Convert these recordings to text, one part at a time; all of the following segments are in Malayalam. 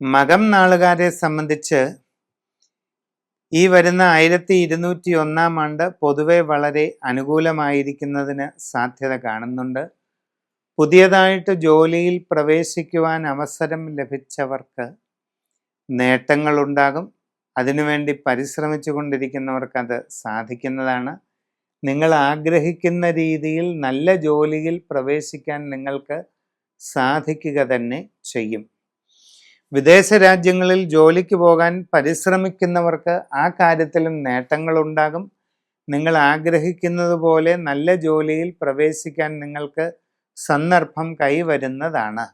മകം നാളുകാരെ സംബന്ധിച്ച് ഈ വരുന്ന ആയിരത്തി ഇരുന്നൂറ്റി ഒന്നാം ആണ്ട് പൊതുവെ വളരെ അനുകൂലമായിരിക്കുന്നതിന് സാധ്യത കാണുന്നുണ്ട്. പുതിയതായിട്ട് ജോലിയിൽ പ്രവേശിക്കുവാൻ അവസരം ലഭിച്ചവർക്ക് നേട്ടങ്ങളുണ്ടാകും. അതിനുവേണ്ടി പരിശ്രമിച്ചു കൊണ്ടിരിക്കുന്നവർക്ക് അത് സാധിക്കുന്നതാണ്. നിങ്ങൾ ആഗ്രഹിക്കുന്ന രീതിയിൽ നല്ല ജോലിയിൽ പ്രവേശിക്കാൻ നിങ്ങൾക്ക് സാധിക്കുക തന്നെ ചെയ്യും. വിദേശ രാജ്യങ്ങളിൽ ജോലിക്ക് പോകാൻ പരിശ്രമിക്കുന്നവർക്ക് ആ കാര്യത്തിലും നേട്ടങ്ങളുണ്ടാകും. നിങ്ങൾ ആഗ്രഹിക്കുന്നത് പോലെ നല്ല ജോലിയിൽ പ്രവേശിക്കാൻ നിങ്ങൾക്ക് സന്ദർഭം കൈവരുന്നതാണ്.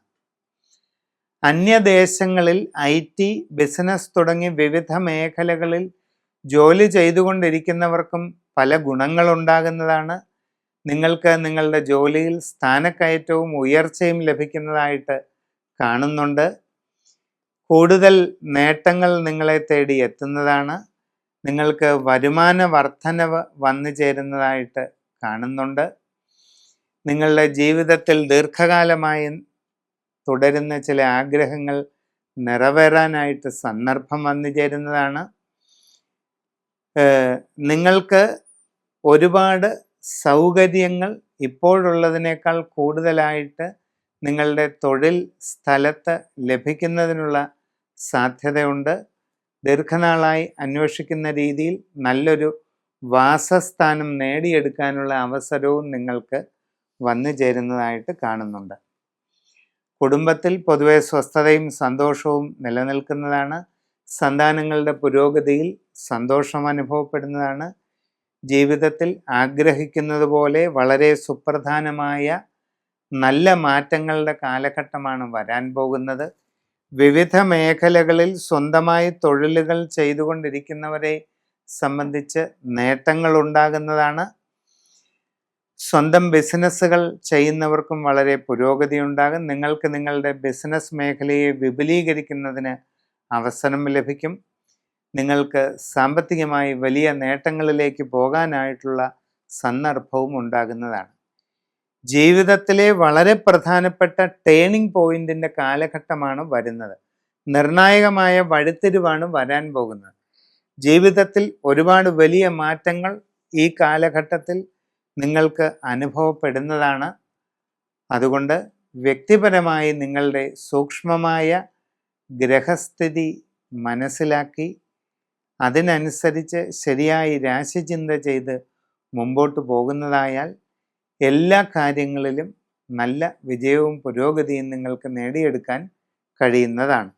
അന്യദേശങ്ങളിൽ ഐ ടി ബിസിനസ് തുടങ്ങി വിവിധ മേഖലകളിൽ ജോലി ചെയ്തുകൊണ്ടിരിക്കുന്നവർക്കും പല ഗുണങ്ങളുണ്ടാകുന്നതാണ്. നിങ്ങൾക്ക് നിങ്ങളുടെ ജോലിയിൽ സ്ഥാനക്കയറ്റവും ഉയർച്ചയും ലഭിക്കുന്നതായിട്ട് കാണുന്നുണ്ട്. കൂടുതൽ നേട്ടങ്ങൾ നിങ്ങളെ തേടി എത്തുന്നതാണ്. നിങ്ങൾക്ക് വരുമാന വർധനവ് വന്നു ചേരുന്നതായിട്ട് കാണുന്നുണ്ട്. നിങ്ങളുടെ ജീവിതത്തിൽ ദീർഘകാലമായി തുടരുന്ന ചില ആഗ്രഹങ്ങൾ നിറവേറാനായിട്ട് സന്ദർഭം വന്നു ചേരുന്നതാണ്. നിങ്ങൾക്ക് ഒരുപാട് സൗകര്യങ്ങൾ ഇപ്പോഴുള്ളതിനേക്കാൾ കൂടുതലായിട്ട് നിങ്ങളുടെ തൊഴിൽ സ്ഥലത്ത് ലഭിക്കുന്നതിനുള്ള സാധ്യതയുണ്ട്. ദീർഘനാളായി അന്വേഷിക്കുന്ന രീതിയിൽ നല്ലൊരു വാസസ്ഥാനം നേടിയെടുക്കാനുള്ള അവസരവും നിങ്ങൾക്ക് വന്നു ചേരുന്നതായിട്ട് കാണുന്നുണ്ട്. കുടുംബത്തിൽ പൊതുവെ സ്വസ്ഥതയും സന്തോഷവും നിലനിൽക്കുന്നതാണ്. സന്താനങ്ങളുടെ പുരോഗതിയിൽ സന്തോഷം അനുഭവപ്പെടുന്നതാണ്. ജീവിതത്തിൽ ആഗ്രഹിക്കുന്നത് പോലെ വളരെ സുപ്രധാനമായ നല്ല മാറ്റങ്ങളുടെ കാലഘട്ടമാണ് വരാൻ പോകുന്നത്. വിവിധ മേഖലകളിൽ സ്വന്തമായി തൊഴിലുകൾ ചെയ്തുകൊണ്ടിരിക്കുന്നവരെ സംബന്ധിച്ച് നേട്ടങ്ങൾ ഉണ്ടാകുന്നതാണ് സ്വന്തം ബിസിനസ്സുകൾ ചെയ്യുന്നവർക്കും വളരെ പുരോഗതി ഉണ്ടാകും നിങ്ങൾക്ക് നിങ്ങളുടെ ബിസിനസ് മേഖലയെ വിപുലീകരിക്കുന്നതിന് അവസരം ലഭിക്കും. നിങ്ങൾക്ക് സാമ്പത്തികമായി വലിയ നേട്ടങ്ങളിലേക്ക് പോകാനായിട്ടുള്ള സന്ദർഭവും ഉണ്ടാകുന്നതാണ്. ജീവിതത്തിലെ വളരെ പ്രധാനപ്പെട്ട ടേണിംഗ് പോയിന്റിന്റെ കാലഘട്ടമാണ് വരുന്നത്. നിർണായകമായ വഴിത്തിരിവാണ് വരാൻ പോകുന്നത്. ജീവിതത്തിൽ ഒരുപാട് വലിയ മാറ്റങ്ങൾ ഈ കാലഘട്ടത്തിൽ നിങ്ങൾക്ക് അനുഭവപ്പെടുന്നതാണ്. അതുകൊണ്ട് വ്യക്തിപരമായി നിങ്ങളുടെ സൂക്ഷ്മമായ ഗ്രഹസ്ഥിതി മനസ്സിലാക്കി അതിനനുസരിച്ച് ശരിയായി രാശിചിന്ത ചെയ്ത് മുമ്പോട്ട് പോകുന്നതായാൽ എല്ലാ കാര്യങ്ങളിലും നല്ല വിജയവും പുരോഗതിയും നിങ്ങൾക്ക് നേടിയെടുക്കാൻ കഴിയുന്നതാണ്.